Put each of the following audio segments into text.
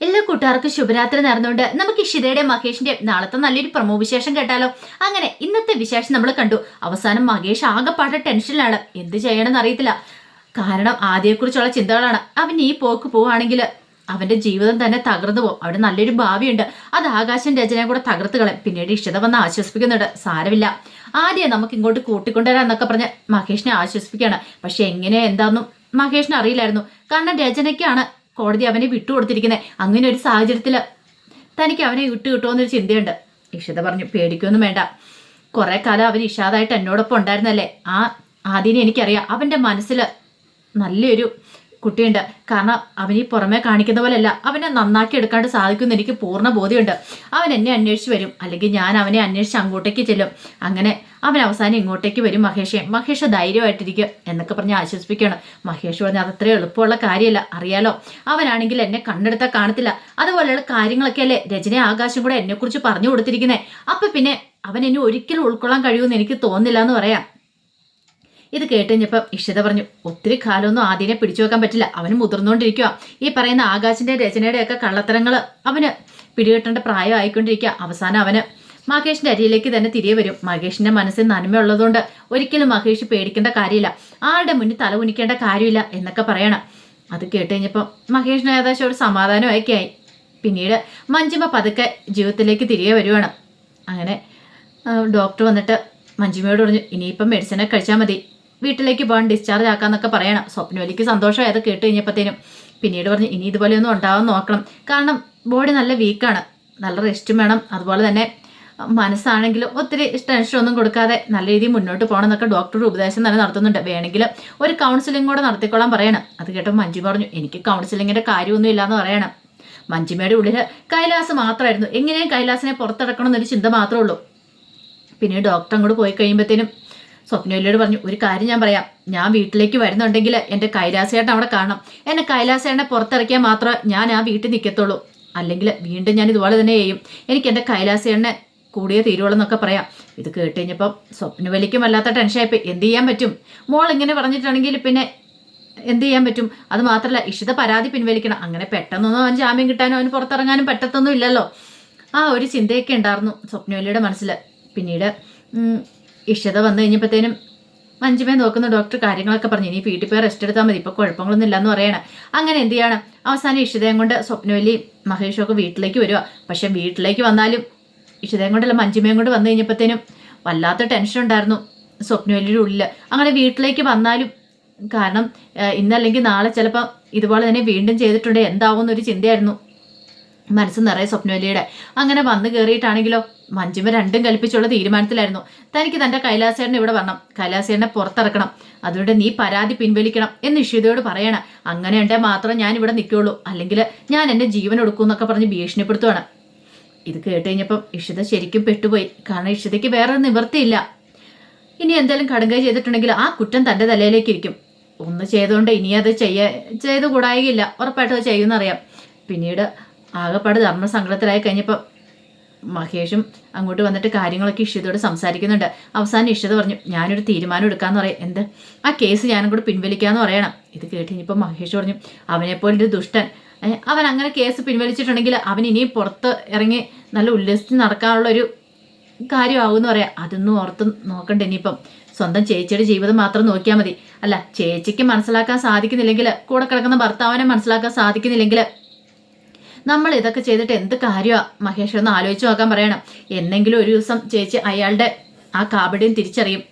എല്ലാ കൂട്ടുകാർക്കും ശുഭരാത്രി നേർന്നുകൊണ്ട് നമുക്ക് ഇഷിതയുടെ മഹേഷിന്റെ നാളത്തെ നല്ലൊരു പ്രമോ വിശേഷം കേട്ടാലോ? അങ്ങനെ ഇന്നത്തെ വിശേഷം നമ്മൾ കണ്ടു. അവസാനം മഹേഷ് ആകെപ്പാടെ ടെൻഷനിലാണ്. എന്ത് ചെയ്യണമെന്ന് അറിയത്തില്ല. കാരണം ആദ്യയെക്കുറിച്ചുള്ള ചിന്തകളാണ്. അവൻ ഈ പോക്ക് പോവാണെങ്കിൽ അവന്റെ ജീവിതം തന്നെ തകർന്നു പോകും. അവിടെ നല്ലൊരു ഭാവിയുണ്ട്. അത് ആകാശം രചനയെ കൂടെ തകർത്ത് കളയും. പിന്നീട് ഇഷിത വന്ന് ആശ്വസിപ്പിക്കുന്നുണ്ട്. സാരമില്ല. ആദ്യം നമുക്ക് ഇങ്ങോട്ട് കൂട്ടിക്കൊണ്ടുവരാന്നൊക്കെ പറഞ്ഞ് മഹേഷിനെ ആശ്വസിപ്പിക്കുകയാണ്. പക്ഷെ എങ്ങനെ എന്താന്നും മഹേഷിന് അറിയില്ലായിരുന്നു. കാരണം രചനയ്ക്കാണ് കോടതി അവനെ വിട്ടുകൊടുത്തിരിക്കുന്നത് അങ്ങനെ ഒരു സാഹചര്യത്തിൽ തനിക്ക് അവനെ വിട്ടു കിട്ടുമെന്നൊരു ചിന്തയുണ്ട്. ഇഷിത പറഞ്ഞു പേടിക്കൊന്നും വേണ്ട. കുറെ കാലം അവൻ ഇഷാദായിട്ട് എന്നോടൊപ്പം ഉണ്ടായിരുന്നല്ലേ? ആ ആദ്യം എനിക്കറിയാം അവന്റെ മനസ്സിൽ നല്ലൊരു കുട്ടിയുണ്ട്. കാരണം അവനീ പുറമെ കാണിക്കുന്ന പോലെയല്ല അവനെ നന്നാക്കി എടുക്കാണ്ട് സാധിക്കുമെന്ന് എനിക്ക് പൂർണ ബോധ്യമുണ്ട്. അവൻ എന്നെ അന്വേഷിച്ച് വരും. അല്ലെങ്കിൽ ഞാൻ അവനെ അന്വേഷിച്ച് അങ്ങോട്ടേക്ക് ചെല്ലും. അങ്ങനെ അവൻ അവസാനം ഇങ്ങോട്ടേക്ക് വരും മഹേഷേ. മഹേഷ് ധൈര്യമായിട്ടിരിക്കുക എന്നൊക്കെ പറഞ്ഞ് ആശ്വസിപ്പിക്കുകയാണ്. മഹേഷ് പറഞ്ഞ അതത്ര എളുപ്പമുള്ള കാര്യമല്ല അറിയാലോ? അവനാണെങ്കിൽ എന്നെ കണ്ണെടുത്താൽ കാണത്തില്ല. അതുപോലെയുള്ള കാര്യങ്ങളൊക്കെ അല്ലേ രചന ആകാശം കൂടെ എന്നെക്കുറിച്ച് പറഞ്ഞു കൊടുത്തിരിക്കുന്നത് അപ്പൊ പിന്നെ അവൻ എന്നെ ഒരിക്കലും ഉൾക്കൊള്ളാൻ കഴിയുമെന്ന് എനിക്ക് തോന്നില്ല എന്ന് പറയാം. ഇത് കേട്ടുകഴിഞ്ഞപ്പം ഇഷിത പറഞ്ഞു ഒത്തിരി കാലമൊന്നും ആദ്യനെ പിടിച്ചു വെക്കാൻ പറ്റില്ല. അവന് മുതിർന്നുകൊണ്ടിരിക്കുക ഈ പറയുന്ന ആകാശിന്റെ രചനയുടെ ഒക്കെ കള്ളത്തരങ്ങൾ അവന് പിടികിട്ടേണ്ട പ്രായമായിക്കൊണ്ടിരിക്കുക അവസാനം അവന് മഹേഷിന്റെ അരിയിലേക്ക് തന്നെ തിരികെ വരും. മഹേഷിന്റെ മനസ്സിൽ നന്മയുള്ളതുകൊണ്ട് ഒരിക്കലും മഹേഷ് പേടിക്കേണ്ട കാര്യമില്ല. ആരുടെ മുന്നിൽ തല കുനിക്കേണ്ട കാര്യമില്ല എന്നൊക്കെ പറയണം. അത് കേട്ട് കഴിഞ്ഞപ്പം മഹേഷിന് ഏകദേശം ഒരു സമാധാനമൊക്കെ ആയി. പിന്നീട് മഞ്ജിമ പതുക്കെ ജീവിതത്തിലേക്ക് തിരികെ വരുവാണ്. അങ്ങനെ ഡോക്ടർ വന്നിട്ട് മഞ്ജിമയോട് പറഞ്ഞു ഇനിയിപ്പം മെഡിസിനെ കഴിച്ചാൽ മതി. വീട്ടിലേക്ക് പോകാൻ ഡിസ്ചാർജ് ആക്കാന്നൊക്കെ പറയണം. സ്വപ്നവലിക്ക് സന്തോഷമായത് കേട്ട് കഴിഞ്ഞപ്പോഴത്തേനും പിന്നീട് പറഞ്ഞു ഇനി ഇതുപോലെയൊന്നും ഉണ്ടാവാൻ നോക്കണം. കാരണം ബോഡി നല്ല വീക്കാണ് നല്ല റെസ്റ്റും വേണം. അതുപോലെ തന്നെ മനസ്സാണെങ്കിലും ഒത്തിരി ടെൻഷനൊന്നും കൊടുക്കാതെ നല്ല രീതിയിൽ മുന്നോട്ട് പോകണം എന്നൊക്കെ ഡോക്ടർ ഉപദേശം തന്നെ നടത്തുന്നുണ്ട്. വേണമെങ്കിൽ ഒരു കൗൺസിലിംഗ് കൂടെ നടത്തിക്കൊള്ളാൻ പറയണം. അത് കേട്ടപ്പോൾ മഞ്ജു പറഞ്ഞു എനിക്ക് കൗൺസിലിങ്ങിന്റെ കാര്യമൊന്നും ഇല്ലയെന്ന് പറയണം. മഞ്ജിമയുടെ ഉള്ളിൽ കൈലാസ് മാത്രമായിരുന്നു എങ്ങനെയും കൈലാസിനെ പുറത്തിറക്കണം എന്നൊരു ചിന്ത മാത്രമേ ഉള്ളൂ. പിന്നെ ഡോക്ടർ അങ്ങോട്ട് പോയി കഴിയുമ്പോഴത്തേനും സ്വപ്നയിലോട് പറഞ്ഞു ഒരു കാര്യം ഞാൻ പറയാം. ഞാൻ വീട്ടിലേക്ക് വരുന്നുണ്ടെങ്കിൽ എന്റെ കൈലാസേട്ടൻ അവിടെ കാണണം. എന്നെ കൈലാസേട്ടനെ പുറത്തിറക്കിയാൽ മാത്രമേ ഞാൻ ആ വീട്ടിൽ നിൽക്കത്തുള്ളൂ അല്ലെങ്കിൽ വീണ്ടും ഞാൻ ഇതുപോലെ തന്നെ ചെയ്യും. എനിക്ക് എന്റെ കൈലാസേട്ടനെ കൂടിയേ തീരുള്ളൂ എന്നൊക്കെ പറയാം. ഇത് കേട്ട് കഴിഞ്ഞപ്പം സ്വപ്നവലിക്കും വല്ലാത്ത ടെൻഷനായിപ്പോയി. എന്ത് ചെയ്യാൻ പറ്റും? മോൾ ഇങ്ങനെ പറഞ്ഞിട്ടുണ്ടെങ്കിൽ പിന്നെ എന്ത് ചെയ്യാൻ പറ്റും? അത് മാത്രമല്ല ഇഷിത പരാതി പിൻവലിക്കണം. അങ്ങനെ പെട്ടെന്നൊന്നും അവൻ ജാമ്യം കിട്ടാനും അവന് പുറത്തിറങ്ങാനും പറ്റത്തൊന്നും ഇല്ലല്ലോ. ആ ഒരു ചിന്തയൊക്കെ ഉണ്ടായിരുന്നു സ്വപ്നവലിയുടെ മനസ്സിൽ പിന്നീട് ഇഷിത വന്നു കഴിഞ്ഞപ്പോഴത്തേനും മഞ്ജുമേ നോക്കുന്ന ഡോക്ടർ കാര്യങ്ങളൊക്കെ പറഞ്ഞു. ഇനി വീട്ടിൽ പോയി റെസ്റ്റ് എടുത്താൽ മതി. ഇപ്പോൾ കുഴപ്പങ്ങളൊന്നും ഇല്ലെന്ന് പറയണം. അങ്ങനെ എന്ത് ചെയ്യണം? അവസാനം ഇഷിതയും കൊണ്ട് സ്വപ്നവലി മഹേഷും ഒക്കെ വീട്ടിലേക്ക് വരിക പക്ഷെ വീട്ടിലേക്ക് വന്നാലും ഇഷിതയും കൊണ്ടല്ല മഞ്ജുമയും കൊണ്ട് വന്നു കഴിഞ്ഞപ്പോഴത്തേനും വല്ലാത്ത ടെൻഷൻ ഉണ്ടായിരുന്നു. സ്വപ്നവല്ലിയുടെ ഉള്ളിൽ അങ്ങനെ വീട്ടിലേക്ക് വന്നാലും കാരണം ഇന്നല്ലെങ്കിൽ നാളെ ചിലപ്പോൾ ഇതുപോലെ തന്നെ വീണ്ടും ചെയ്തിട്ടുണ്ട് എന്താവും എന്നൊരു ചിന്തയായിരുന്നു. മനസ്സ് നിറയെ സ്വപ്നവല്ലിയുടെ അങ്ങനെ വന്നു കയറിയിട്ടാണെങ്കിലോ മഞ്ജുമ രണ്ടും കൽപ്പിച്ചുള്ള തീരുമാനത്തിലായിരുന്നു. തനിക്ക് തന്റെ കൈലാസേട്ടനെ ഇവിടെ വരണം. കൈലാസേട്ടനെ പുറത്തിറക്കണം. അതുകൊണ്ട് നീ പരാതി പിൻവലിക്കണം എന്ന് ഇഷിതയോട് പറയണം. അങ്ങനെ ഉണ്ടെങ്കിൽ മാത്രം ഞാൻ ഇവിടെ നിൽക്കുകയുള്ളൂ അല്ലെങ്കിൽ ഞാൻ എന്റെ ജീവൻ എടുക്കും എന്നൊക്കെ പറഞ്ഞ് ഭീഷണിപ്പെടുത്തുവാണ്. ഇത് കേട്ട് കഴിഞ്ഞപ്പം ഇഷിത ശരിക്കും പെട്ടുപോയി. കാരണം ഇഷിതയ്ക്ക് വേറെ നിവൃത്തിയില്ല. ഇനി എന്തെങ്കിലും കടുങ്കൈ ചെയ്തിട്ടുണ്ടെങ്കിൽ ആ കുറ്റം തന്റെ തലയിലേക്ക് ഇരിക്കും. ഒന്ന് ചെയ്തുകൊണ്ട് ഇനി അത് ചെയ്യ ചെയ്ത് കൂടായില്ല ഉറപ്പായിട്ടും അത് ചെയ്യുമെന്നറിയാം. പിന്നീട് ആകെപ്പാട് ധർമ്മസങ്കടത്തിലായി കഴിഞ്ഞപ്പോൾ മഹേഷും അങ്ങോട്ട് വന്നിട്ട് കാര്യങ്ങളൊക്കെ ഇഷിതയോട് സംസാരിക്കുന്നുണ്ട്. അവസാനം ഇഷിത പറഞ്ഞു ഞാനൊരു തീരുമാനം എടുക്കാന്ന് പറയാം. എന്ത്? ആ കേസ് ഞാനും കൂടെ പിൻവലിക്കാന്ന് പറയണം. ഇത് കേട്ട് ഇനിയിപ്പോൾ മഹേഷ് പറഞ്ഞു അവനെപ്പോലൊരു ദുഷ്ടൻ. അവൻ അങ്ങനെ കേസ് പിൻവലിച്ചിട്ടുണ്ടെങ്കിൽ അവൻ ഇനിയും പുറത്ത് ഇറങ്ങി നല്ല ഉല്ലസിച്ച് നടക്കാനുള്ള ഒരു കാര്യമാകുമെന്ന് പറയാം. അതൊന്നും ഓർത്ത് നോക്കണ്ട ഇനിയിപ്പം. സ്വന്തം ചേച്ചിയുടെ ജീവിതം മാത്രം നോക്കിയാൽ മതി. അല്ല ചേച്ചിക്ക് മനസ്സിലാക്കാൻ സാധിക്കുന്നില്ലെങ്കിൽ കൂടെ കിടക്കുന്ന ഭർത്താവിനെ മനസ്സിലാക്കാൻ സാധിക്കുന്നില്ലെങ്കിൽ നമ്മൾ ഇതൊക്കെ ചെയ്തിട്ട് എന്ത് കാര്യമാണ് മഹേഷ് ഒന്ന് ആലോചിച്ച് നോക്കാൻ പറയണം. എന്നെങ്കിലും ഒരു ദിവസം ചേച്ചി അയാളുടെ ആ കാബഡിയും തിരിച്ചറിയും.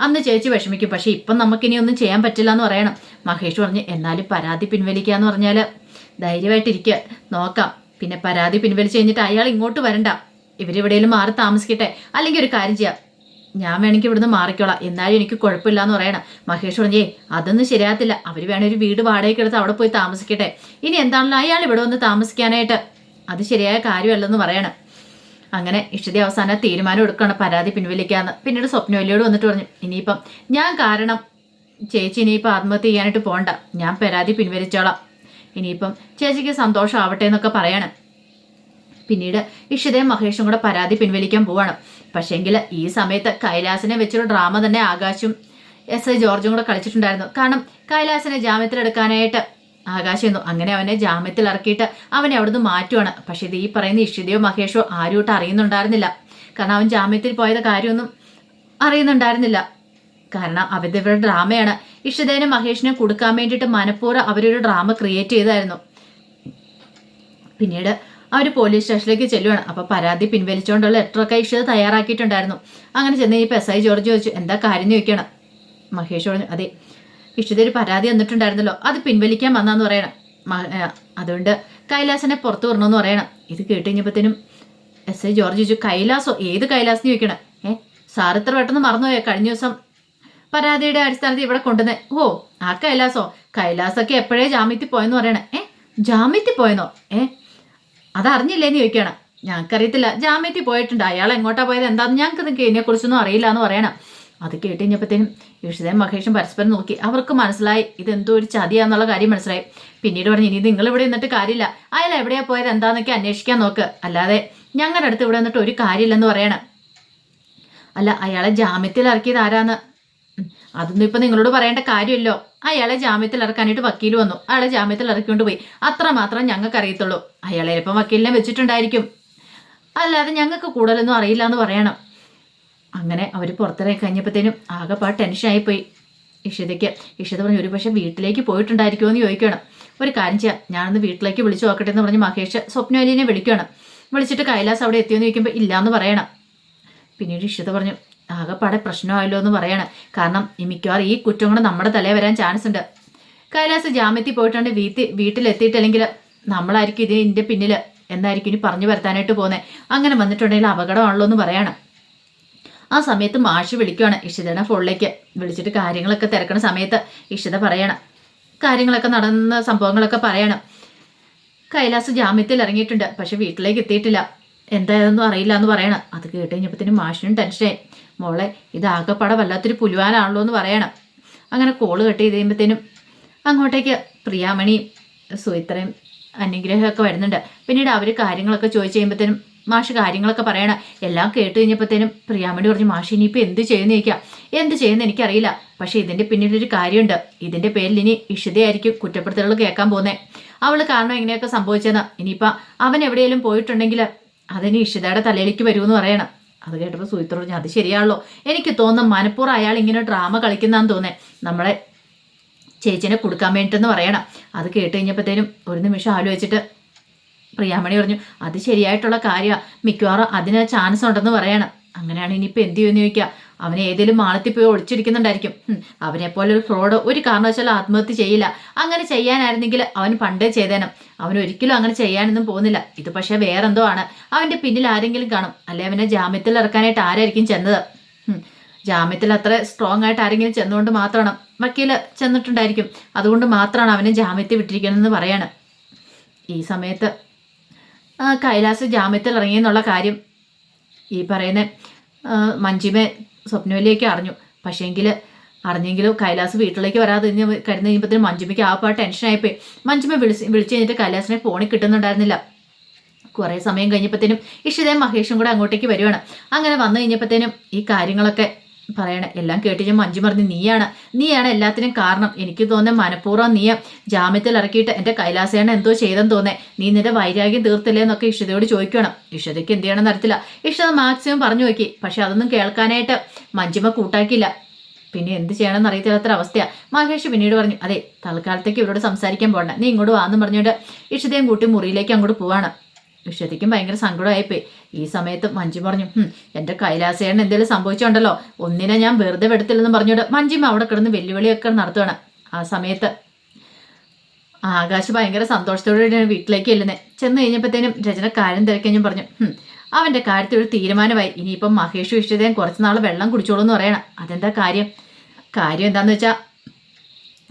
അന്ന് ചേച്ചി വിഷമിക്കും. പക്ഷെ ഇപ്പം നമുക്കിനി ഒന്നും ചെയ്യാൻ പറ്റില്ല എന്ന് പറയണം. മഹേഷ് പറഞ്ഞ് എന്നാലും പരാതി പിൻവലിക്കുക എന്ന് പറഞ്ഞാൽ ധൈര്യമായിട്ടിരിക്കുക നോക്കാം. പിന്നെ പരാതി പിൻവലിച്ച് കഴിഞ്ഞിട്ട് അയാൾ ഇങ്ങോട്ട് വരണ്ട. ഇവരെവിടെയെങ്കിലും മാറി താമസിക്കട്ടെ. അല്ലെങ്കിൽ ഒരു കാര്യം ചെയ്യാം. ഞാൻ വേണമെങ്കിൽ ഇവിടുന്ന് മാറിക്കോളാം. എന്നാലും എനിക്ക് കുഴപ്പമില്ല എന്ന് പറയണം. മഹേഷ് പറഞ്ഞേ അതൊന്നും ശരിയാകത്തില്ല. അവർ വേണേ ഒരു വീട് വാടകയ്ക്ക് എടുത്ത് അവിടെ പോയി താമസിക്കട്ടെ. ഇനി എന്താണല്ലോ അയാൾ ഇവിടെ വന്ന് താമസിക്കാനായിട്ട്? അത് ശരിയായ കാര്യമല്ലെന്ന് പറയണം. അങ്ങനെ ഇഷ്ടതി അവസാന തീരുമാനം എടുക്കണം പരാതി പിൻവലിക്കാന്ന്. പിന്നീട് സ്വപ്നവല്ലിയോട് വന്നിട്ട് പറഞ്ഞു ഇനിയിപ്പം ഞാൻ കാരണം ചേച്ചി ഇനിയിപ്പോൾ ആത്മഹത്യ ചെയ്യാനായിട്ട് പോകണ്ട ഞാൻ പരാതി പിൻവലിച്ചോളാം. ഇനിയിപ്പം ചേച്ചിക്ക് സന്തോഷമാവട്ടെ എന്നൊക്കെ പറയണം. പിന്നീട് ഇഷിതയും മഹേഷും കൂടെ പരാതി പിൻവലിക്കാൻ പോവാണ്. പക്ഷേങ്കിൽ ഈ സമയത്ത് കൈലാസിനെ വെച്ചൊരു ഡ്രാമ തന്നെ ആകാശും എസ് ഐ ജോർജും കൂടെ കളിച്ചിട്ടുണ്ടായിരുന്നു. കാരണം കൈലാസിനെ ജാമ്യത്തിലെടുക്കാനായിട്ട് ആകാശമെന്നു അങ്ങനെ അവനെ ജാമ്യത്തിൽ ഇറക്കിയിട്ട് അവനെ അവിടുന്ന് മാറ്റുവാണ്. പക്ഷേ ഇത് ഈ പറയുന്ന ഇഷിതയോ മഹേഷോ ആരുമായിട്ട് അറിയുന്നുണ്ടായിരുന്നില്ല. കാരണം അവൻ ജാമ്യത്തിൽ പോയത് കാര്യമൊന്നും അറിയുന്നുണ്ടായിരുന്നില്ല. കാരണം അവരുടെ ഇവരുടെ ഡ്രാമയാണ്. ഇഷിതേനെ മഹേഷിനെ കൊടുക്കാൻ വേണ്ടിയിട്ട് മനഃപൂർവം അവരൊരു ഡ്രാമ ക്രിയേറ്റ് ചെയ്തായിരുന്നു. പിന്നീട് അവർ പോലീസ് സ്റ്റേഷനിലേക്ക് ചെല്ലുവാണ്. അപ്പോൾ പരാതി പിൻവലിച്ചുകൊണ്ടുള്ള ലെറ്ററൊക്കെ ഇഷിത തയ്യാറാക്കിയിട്ടുണ്ടായിരുന്നു. അങ്ങനെ ചെന്ന് ഇപ്പൊ എസ് ഐ ജോർജ് ചോദിച്ചു എന്താ കാര്യം? ചോദിക്കണം മഹേഷ് പറഞ്ഞു അതെ ഇഷ്ടത്തിൽ ഒരു പരാതി വന്നിട്ടുണ്ടായിരുന്നല്ലോ. അത് പിൻവലിക്കാൻ വന്നാന്ന് പറയണം. അതുകൊണ്ട് കൈലാസനെ പുറത്തു വരണമെന്ന് പറയണം. ഇത് കേട്ട് കഴിഞ്ഞപ്പോഴത്തേനും എസ് ഐ ജോർജ് ചോദിച്ചു കൈലാസോ? ഏത് കൈലാസ് എന്ന് ചോദിക്കണം ഏ സാർ ഇത്ര പെട്ടെന്ന് മറന്നുപോയോ? കഴിഞ്ഞ ദിവസം പരാതിയുടെ അടിസ്ഥാനത്തിൽ ഇവിടെ കൊണ്ടുവന്നേ ഓ ആ കൈലാസോ? കൈലാസൊക്കെ എപ്പോഴേ ജാമ്യത്തിൽ പോയെന്ന് പറയണേ. ഏ ജാമ്യത്തിൽ പോയെന്നോ? ഏ അതറിഞ്ഞില്ലേന്ന് ചോദിക്കണം ഞങ്ങൾക്കറിയത്തില്ല ജാമ്യത്തിൽ പോയിട്ടുണ്ട്. അയാൾ എങ്ങോട്ടാ പോയത്? എന്താന്ന് ഞങ്ങൾക്ക് ഇതിനെക്കുറിച്ചൊന്നും അറിയില്ല എന്ന് പറയണം. അത് കേട്ട് കഴിഞ്ഞപ്പോഴത്തേനും മഹേഷും പരസ്പരം നോക്കി. അവർക്ക് മനസ്സിലായി ഇതെന്തോ ഒരു ചതിയാന്നുള്ള കാര്യം മനസ്സിലായി. പിന്നീട് പറഞ്ഞു ഇനി നിങ്ങൾ ഇവിടെ നിന്നിട്ട് കാര്യമില്ല. അയാൾ എവിടെയാ പോയത്? എന്താന്നൊക്കെ അന്വേഷിക്കാൻ നോക്ക്. അല്ലാതെ ഞങ്ങളുടെ അടുത്ത് ഇവിടെ നിന്നിട്ട് ഒരു കാര്യമില്ലെന്ന് പറയണം. അല്ല അയാളെ ജാമ്യത്തിൽ ഇറക്കിയത് ആരാന്ന്? അതൊന്നും ഇപ്പൊ നിങ്ങളോട് പറയേണ്ട കാര്യമല്ലോ. അയാളെ ജാമ്യത്തിൽ ഇറക്കാനായിട്ട് വക്കീൽ വന്നു. അയാളെ ജാമ്യത്തിൽ ഇറക്കിക്കൊണ്ട് പോയി. അത്ര മാത്രം ഞങ്ങൾക്ക് അറിയത്തുള്ളൂ. അയാളെ ഇപ്പം വക്കീലിനെ വെച്ചിട്ടുണ്ടായിരിക്കും. അല്ലാതെ ഞങ്ങൾക്ക് കൂടുതലൊന്നും അറിയില്ല എന്ന് പറയണം. അങ്ങനെ അവർ പുറത്തിറങ്ങി കഴിഞ്ഞപ്പോഴത്തേനും ആകെപ്പാട് ടെൻഷനായി പോയി ഇഷിതയ്ക്ക് ഇഷിത പറഞ്ഞു ഒരു പക്ഷേ വീട്ടിലേക്ക് പോയിട്ടുണ്ടായിരിക്കുമോ എന്ന് ചോദിക്കണം. ഒരു കാര്യം ചെയ്യാം. ഞാനൊന്ന് വീട്ടിലേക്ക് വിളിച്ചു നോക്കട്ടെ എന്ന് പറഞ്ഞ് മഹേഷ് സ്വപ്നവലിനെ വിളിക്കണം വിളിച്ചിട്ട് കൈലാസ് അവിടെ എത്തിയെന്ന് ചോദിക്കുമ്പോൾ ഇല്ലയെന്ന് പറയണം. പിന്നീട് ഇഷിത പറഞ്ഞു ആകെപ്പാടെ പ്രശ്നമായല്ലോ എന്ന് പറയാണ്. കാരണം മിക്കവാറും ഈ കുറ്റം കൂടെ നമ്മുടെ തലേ വരാൻ ചാൻസ് ഉണ്ട്. കൈലാസ് ജാമ്യത്തിൽ പോയിട്ടുണ്ട്. വീട്ടിൽ വീട്ടിലെത്തിയിട്ടില്ലെങ്കിൽ നമ്മളായിരിക്കും ഇതിന്റെ പിന്നിൽ എന്നായിരിക്കും ഇനി പറഞ്ഞു വരുത്താനായിട്ട് പോകുന്നത് അങ്ങനെ വന്നിട്ടുണ്ടെങ്കിൽ അപകടമാണല്ലോ എന്ന് പറയാണ്. ആ സമയത്ത് മാഷ് വിളിക്കുവാണ് ഇഷിതയുടെ ഫോണിലേക്ക്. വിളിച്ചിട്ട് കാര്യങ്ങളൊക്കെ തിരക്കണ സമയത്ത് ഇഷിത പറയണം. കാര്യങ്ങളൊക്കെ നടന്ന സംഭവങ്ങളൊക്കെ പറയണം. കൈലാസ് ജാമ്യത്തിൽ ഇറങ്ങിയിട്ടുണ്ട്. പക്ഷെ വീട്ടിലേക്ക് എത്തിയിട്ടില്ല. എന്തായതൊന്നും അറിയില്ല എന്ന് പറയണം. അത് കേട്ട് കഴിഞ്ഞപ്പോഴത്തേനും മാഷിനും ടെൻഷനായി മോളെ ഇത് ആകപ്പാടെ വല്ലാത്തൊരു പുലുവാനാണല്ലോ എന്ന് പറയണം. അങ്ങനെ കോൾ കട്ട് ചെയ്ത് കഴിയുമ്പോഴത്തേനും അങ്ങോട്ടേക്ക് പ്രിയാമണിയും സുയിത്രയും അനുഗ്രഹമൊക്കെ വരുന്നുണ്ട്. പിന്നീട് അവർ കാര്യങ്ങളൊക്കെ ചോദിച്ചു കഴിയുമ്പോഴത്തേനും മാഷ് കാര്യങ്ങളൊക്കെ പറയണം എല്ലാം കേട്ട് കഴിഞ്ഞപ്പോഴത്തേനും പ്രിയാമണി പറഞ്ഞു മാഷ് ഇനിയിപ്പോൾ എന്ത് ചെയ്യുന്ന ചോദിക്കാം? എന്ത് ചെയ്യുന്ന എനിക്കറിയില്ല. പക്ഷേ ഇതിന്റെ പിന്നിലൊരു കാര്യമുണ്ട്. ഇതിന്റെ പേരിൽ ഇനി ഇഷിതയായിരിക്കും കുറ്റപ്പെടുത്തലുകൾ കേൾക്കാൻ പോകുന്നത് അവൾ കാരണം എങ്ങനെയൊക്കെ സംഭവിച്ചതെന്ന് ഇനിയിപ്പോൾ അവൻ എവിടെയെങ്കിലും പോയിട്ടുണ്ടെങ്കിൽ അതിന് ഇഷിതയുടെ തലയിലേക്ക് വരുമെന്ന് പറയണം. അത് കേട്ടപ്പോൾ സുഹിത്ര പറഞ്ഞു അത് ശരിയാണല്ലോ. എനിക്ക് തോന്നുന്നു മനപ്പൂർ അയാൾ ഇങ്ങനെ ഡ്രാമ കളിക്കുന്നതാന്ന് തോന്നേ നമ്മളെ ചേച്ചിനെ കൊടുക്കാൻ വേണ്ടിട്ടെന്ന് പറയണം. അത് കേട്ട് കഴിഞ്ഞപ്പോഴത്തേനും ഒരു നിമിഷം ആലോചിച്ചിട്ട് പ്രിയാമണി പറഞ്ഞു അത് ശരിയായിട്ടുള്ള കാര്യമാണ് മിക്കവാറും അതിന് ചാൻസ് ഉണ്ടെന്ന് പറയണം. അങ്ങനെയാണ് ഇനിയിപ്പോൾ എന്ത് ചെയ്യുമെന്ന് ചോദിക്കുക അവൻ ഏതെങ്കിലും മാളത്തിൽ പോയി ഒളിച്ചിരിക്കുന്നുണ്ടായിരിക്കും. അവനെ അവനെപ്പോലെ ഒരു ഫ്രോഡ് ഒരു കാരണവശാലും ആത്മഹത്യ ചെയ്യില്ല. അങ്ങനെ ചെയ്യാനായിരുന്നെങ്കിൽ അവൻ പണ്ടേ ചെയ്തേനും അവൻ ഒരിക്കലും അങ്ങനെ ചെയ്യാനൊന്നും പോകുന്നില്ല. ഇത് പക്ഷേ വേറെന്തോ ആണ്. അവന്റെ പിന്നിൽ ആരെങ്കിലും കാണും. അല്ലെ അവനെ ജാമ്യത്തിൽ ഇറക്കാനായിട്ട് ആരായിരിക്കും ചെന്നത്? ജാമ്യത്തിൽ അത്ര സ്ട്രോങ് ആയിട്ട് ആരെങ്കിലും ചെന്നുകൊണ്ട് മാത്രമാണ് വക്കീൽ ചെന്നിട്ടുണ്ടായിരിക്കും. അതുകൊണ്ട് മാത്രമാണ് അവനെ ജാമ്യത്തിൽ വിട്ടിരിക്കണമെന്ന് പറയാണ്. ഈ സമയത്ത് കൈലാസ് ജാമ്യത്തിൽ ഇറങ്ങിയെന്നുള്ള കാര്യം ഈ പറയുന്ന മഞ്ജിമ സ്വപ്നവലിയൊക്കെ അറിഞ്ഞു. പക്ഷേങ്കിൽ അറിഞ്ഞെങ്കിലും കൈലാസ് വീട്ടിലേക്ക് വരാതെ കരുന്ന് കഴിയുമ്പോഴത്തേനും മഞ്ജുമയ്ക്ക് ആ പാ ടെൻഷനായിപ്പോയി മഞ്ജുമ വിളിച്ച് വിളിച്ച് കഴിഞ്ഞിട്ട് കൈലാസിനെ ഫോണിൽ കിട്ടുന്നുണ്ടായിരുന്നില്ല. കുറേ സമയം കഴിഞ്ഞപ്പോഴത്തേനും ഇഷിതയും മഹേഷും കൂടെ അങ്ങോട്ടേക്ക് വരുവാണ്. അങ്ങനെ വന്നു കഴിഞ്ഞപ്പോഴത്തേനും ഈ കാര്യങ്ങളൊക്കെ പറയണേ. എല്ലാം കേട്ടി ഞാൻ മഞ്ജു പറഞ്ഞു നീയാണ്. നീയാണ് എല്ലാത്തിനും കാരണം. എനിക്ക് തോന്നുന്നത് മനഃപൂർവം നീ ജാമ്യത്തിൽ ഇറക്കിയിട്ട് എന്റെ കൈലാസേണ എന്തോ ചെയ്തെന്ന് തോന്നേ നീ നിന്റെ വൈരാഗ്യം തീർത്തില്ലേ എന്നൊക്കെ ഇഷ്ടതയോട് ചോദിക്കണം ഇഷ്ടതയ്ക്ക് എന്ത് ചെയ്യണമെന്ന് അറിയത്തില്ല. ഇഷ്ടത മാക്സിമം പറഞ്ഞു നോക്കി. പക്ഷെ അതൊന്നും കേൾക്കാനായിട്ട് മഞ്ജുമ കൂട്ടാക്കിയില്ല. പിന്നെ എന്ത് ചെയ്യണമെന്ന് അറിയത്തില്ലാത്തൊരു അവസ്ഥയാണ് മഹേഷ് പിന്നീട് പറഞ്ഞു അതെ തൽക്കാലത്തേക്ക് ഇവരോട് സംസാരിക്കാൻ പോകണ്ട. നീ ഇങ്ങോട്ട് വാന്നും പറഞ്ഞുകൊണ്ട് ഇഷ്ടതയും കൂട്ടി മുറിയിലേക്ക് അങ്ങോട്ട് പോവാണ്. ഇഷതയ്ക്കും ഭയങ്കര സങ്കടമായിപ്പോയി. ഈ സമയത്ത് മഞ്ജു പറഞ്ഞു "ഹും, എന്റെ കൈലാസേണ്ണ എന്തെങ്കിലും സംഭവിച്ചുണ്ടല്ലോ. ഒന്നിനെ ഞാൻ വെറുതെ വിടത്തില്ലെന്ന് പറഞ്ഞോട് മഞ്ജിമ അവിടെ കിടന്ന് വെല്ലുവിളിയൊക്കെ നടത്തുകയാണ് ആ സമയത്ത് ആകാശ് ഭയങ്കര സന്തോഷത്തോടെയാണ് വീട്ടിലേക്ക് ചെല്ലുന്നത്. ചെന്ന് കഴിഞ്ഞപ്പോഴത്തേനും രചന കാര്യം തിരക്കഞ്ഞും പറഞ്ഞു അവന്റെ കാര്യത്തിൽ ഒരു തീരുമാനമായി. ഇനിയിപ്പം മഹേഷ് ഇഷ്ടതയും കുറച്ച് നാൾ വെള്ളം കുടിച്ചോളൂ എന്ന് പറയണം. അതെന്താ കാര്യം? കാര്യം എന്താന്ന് വെച്ചാൽ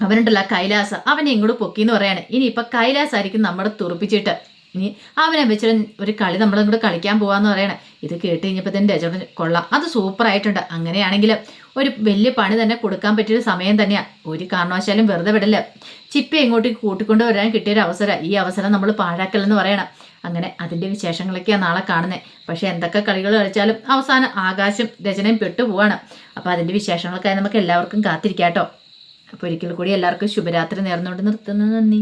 അവനുണ്ടല്ല കൈലാസ. അവനെ ഇങ്ങോട്ട് പൊക്കിന്ന് പറയാണ്. ഇനിയിപ്പം കൈലാസായിരിക്കും നമ്മുടെ തുറപ്പിച്ചിട്ട്. ഇനി അവനെ വെച്ചൊരു ഒരു കളി നമ്മൾ ഇങ്ങോട്ട് കളിക്കാൻ പോവാന്ന് പറയണേ. ഇത് കേട്ട് കഴിഞ്ഞപ്പോൾ തന്നെ രജോടൻ കൊള്ളാം അത് സൂപ്പർ ആയിട്ടുണ്ട് അങ്ങനെയാണെങ്കിൽ ഒരു വലിയ പണി തന്നെ കൊടുക്കാൻ പറ്റിയൊരു സമയം തന്നെയാണ് ഒരു കാരണവശാലും വെറുതെ വിടല്ല? ചിപ്പി എങ്ങോട്ടേക്ക് കൂട്ടിക്കൊണ്ട് വരാൻ കിട്ടിയൊരു അവസരം. ഈ അവസരം നമ്മൾ പാഴാക്കലെന്ന് പറയണം. അങ്ങനെ അതിന്റെ വിശേഷങ്ങളൊക്കെയാണ് നാളെ കാണുന്നത് പക്ഷേ എന്തൊക്കെ കളികൾ കളിച്ചാലും അവസാനം ആകാശം രചനയും പെട്ടുപോവാണ് അപ്പോൾ അതിന്റെ വിശേഷങ്ങളൊക്കെ നമുക്ക് എല്ലാവർക്കും കാത്തിരിക്കാം കേട്ടോ അപ്പോൾ ഒരിക്കൽ കൂടി എല്ലാവർക്കും ശുഭരാത്രി നേർന്നുകൊണ്ട് നിർത്തുന്നത് നന്ദി.